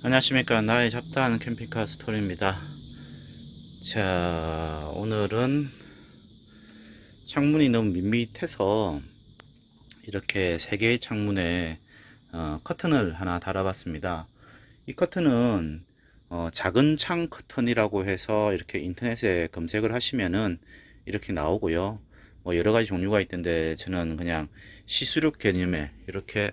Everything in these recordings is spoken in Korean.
안녕하십니까. 나의 잡다한 캠핑카 스토리입니다. 자 오늘은 창문이 너무 밋밋해서 이렇게 세 개의 창문에 어, 커튼을 하나 달아봤습니다. 이 커튼은 어, 작은 창 커튼이라고 해서 이렇게 인터넷에 검색을 하시면은 이렇게 나오고요. 뭐 여러 가지 종류가 있던데 저는 그냥 시스룩 개념에 이렇게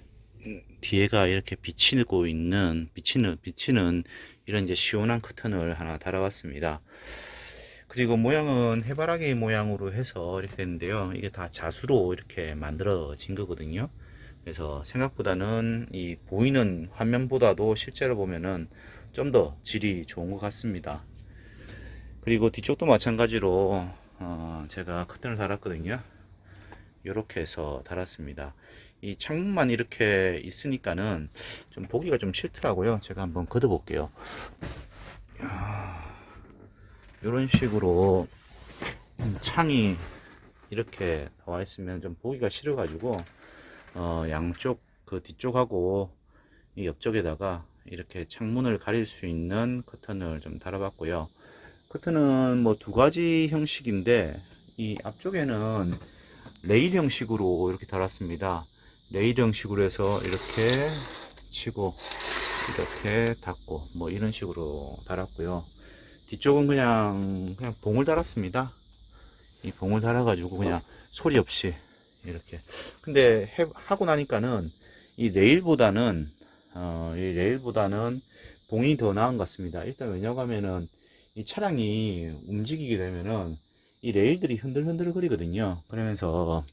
뒤에가 이렇게 비치고 있는 비치는 비치는 이런 이제 시원한 커튼을 하나 달아봤습니다. 그리고 모양은 해바라기 모양으로 해서 이렇게 됐는데요. 이게 다 자수로 이렇게 만들어진 거거든요. 그래서 생각보다는 이 보이는 화면보다도 실제로 보면은 좀 더 질이 좋은 것 같습니다. 그리고 뒤쪽도 마찬가지로 어 제가 커튼을 달았거든요. 이렇게 해서 달았습니다. 이 창문만 이렇게 있으니까는 좀 보기가 좀 싫더라고요. 제가 한번 걷어 볼게요. 이런 식으로 창이 이렇게 나와 있으면 좀 보기가 싫어가지고 어, 양쪽 그 뒤쪽하고 이 옆쪽에다가 이렇게 창문을 가릴 수 있는 커튼을 좀 달아봤고요. 커튼은 뭐 두 가지 형식인데 이 앞쪽에는 레일 형식으로 이렇게 달았습니다. 레일 형식으로 해서 이렇게 치고 이렇게 닫고 뭐 이런 식으로 달았고요. 뒤쪽은 그냥 그냥 봉을 달았습니다. 이 봉을 달아 가지고 그냥 소리 없이 이렇게. 근데 해, 하고 나니까는 이 레일보다는 어, 이 레일보다는 봉이 더 나은 것 같습니다. 일단 왜냐고 하면은 이 차량이 움직이게 되면은 이 레일들이 흔들흔들 거리거든요. 그러면서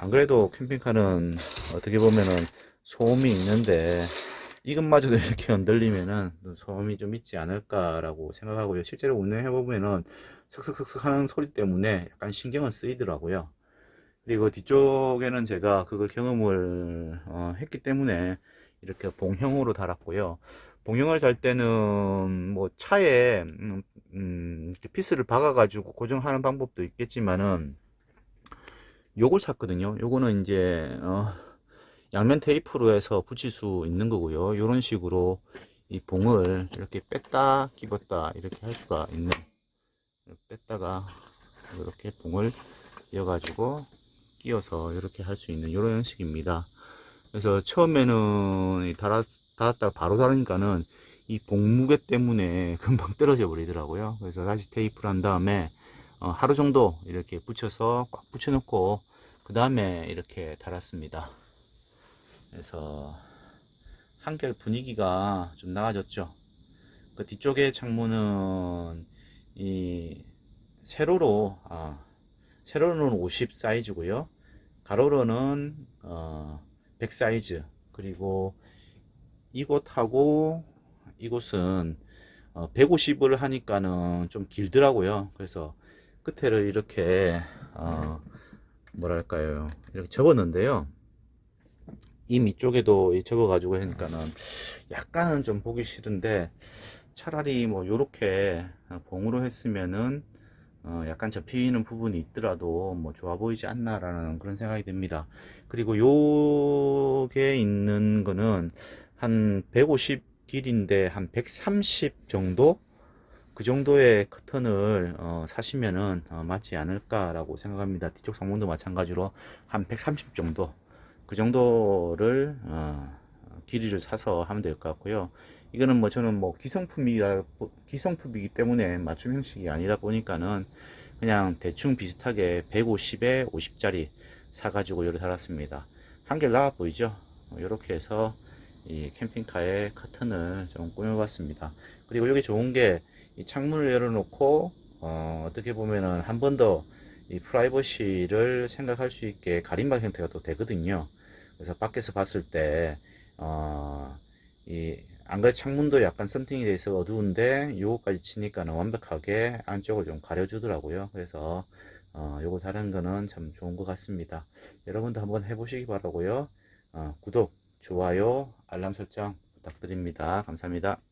안 그래도 캠핑카는 어떻게 보면은 소음이 있는데 이것마저도 이렇게 흔들리면은 소음이 좀 있지 않을까라고 생각하고요. 실제로 운행해 보면은 슥슥슥슥 하는 소리 때문에 약간 신경은 쓰이더라고요. 그리고 뒤쪽에는 제가 그걸 경험을 어, 했기 때문에 이렇게 봉형으로 달았고요. 봉형을 달 때는 뭐 차에 음, 음, 피스를 박아가지고 고정하는 방법도 있겠지만은 요걸 샀거든요. 요거는 이제 어, 양면 테이프로 해서 붙일 수 있는 거고요. 요런 식으로 이 봉을 이렇게 뺐다 끼웠다 이렇게 할 수가 있는 뺐다가 이렇게 봉을 이어가지고 끼워서 이렇게 할 수 있는 이런 형식입니다. 그래서 처음에는 달았, 달았다가 바로 달으니까는 이 봉무게 때문에 금방 떨어져 버리더라고요. 그래서 다시 테이프를 한 다음에 어, 하루 정도 이렇게 붙여서 꽉 붙여 놓고 그 다음에 이렇게 달았습니다. 그래서 한결 분위기가 좀 나아졌죠. 그 뒤쪽에 창문은 이 세로로 아, 세로로는 50 사이즈고요. 가로로는 어, 100 사이즈 그리고 이곳하고 이곳은 어, 150을 하니까는 좀 길더라고요. 그래서 끝에를 이렇게 어, 뭐랄까요 이렇게 접었는데요. 이 밑쪽에도 접어가지고 하니까는 약간은 좀 보기 싫은데 차라리 뭐 요렇게 봉으로 했으면은 어 약간 접히는 부분이 있더라도 뭐 좋아 보이지 않나 라는 그런 생각이 듭니다. 그리고 요게 있는 거는 한 150 길인데 한 130 정도 그 정도의 커튼을 어, 사시면은 어, 맞지 않을까라고 생각합니다. 뒤쪽 상문도 마찬가지로 한 130 정도 그 정도를 어, 길이를 사서 하면 될 것 같고요. 이거는 뭐 저는 뭐 기성품이라 기성품이기 때문에 맞춤 형식이 아니다 보니까는 그냥 대충 비슷하게 150에 50짜리 사가지고 요를 달았습니다. 한결 나아 보이죠? 이렇게 해서 이 캠핑카의 커튼을 좀 꾸며봤습니다. 그리고 여기 좋은 게 이 창문을 열어놓고 어, 떻게 보면은 한 번 더 이 프라이버시를 생각할 수 있게 가림막 형태가 또 되거든요. 그래서 밖에서 봤을 때, 어, 이, 안 그래 창문도 약간 썬팅이 돼 있어 어두운데, 요거까지 치니까는 완벽하게 안쪽을 좀 가려주더라고요. 그래서, 어, 요거 다른 거는 참 좋은 것 같습니다. 여러분도 한번 해보시기 바라고요. 어, 구독, 좋아요, 알람 설정 부탁드립니다. 감사합니다.